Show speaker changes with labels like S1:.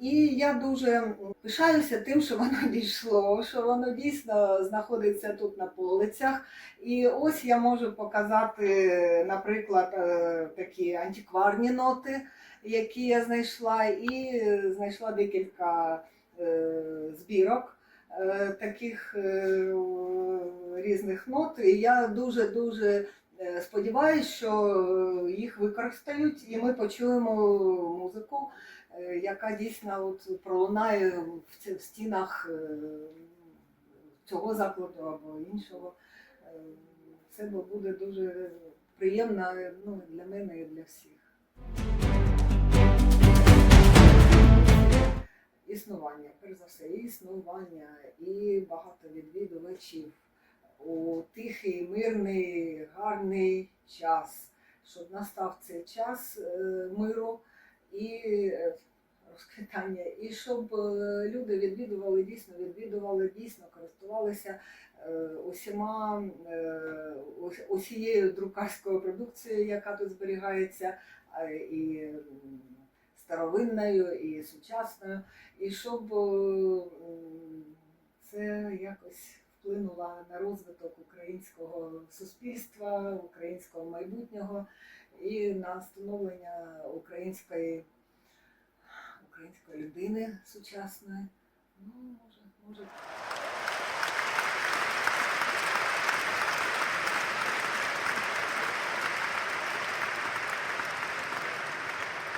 S1: І я дуже пишаюся тим, що воно дійшло, що воно дійсно знаходиться тут на полицях. І ось я можу показати, наприклад, е, такі антикварні ноти, які я знайшла, і знайшла декілька е, збірок е, таких різних нот. І я дуже дуже сподіваюся, що їх використають, і ми почуємо музику, е, яка дійсно от пролунає в стінах е, цього закладу або іншого. Е, Це буде дуже приємно ну, для мене і для всіх. Існування, перш за все, існування, і багато відвідувачів у тихий, мирний, гарний час, щоб настав цей час е, миру і е, розквітання, і щоб е, люди відвідували, дійсно відвідували, дійсно користувалися усіма усією друкарською продукцією, яка тут зберігається, і старовинною, і сучасною, і щоб це якось вплинуло на розвиток українського суспільства, українського майбутнього і на становлення української, української людини сучасної. Ну, може, може.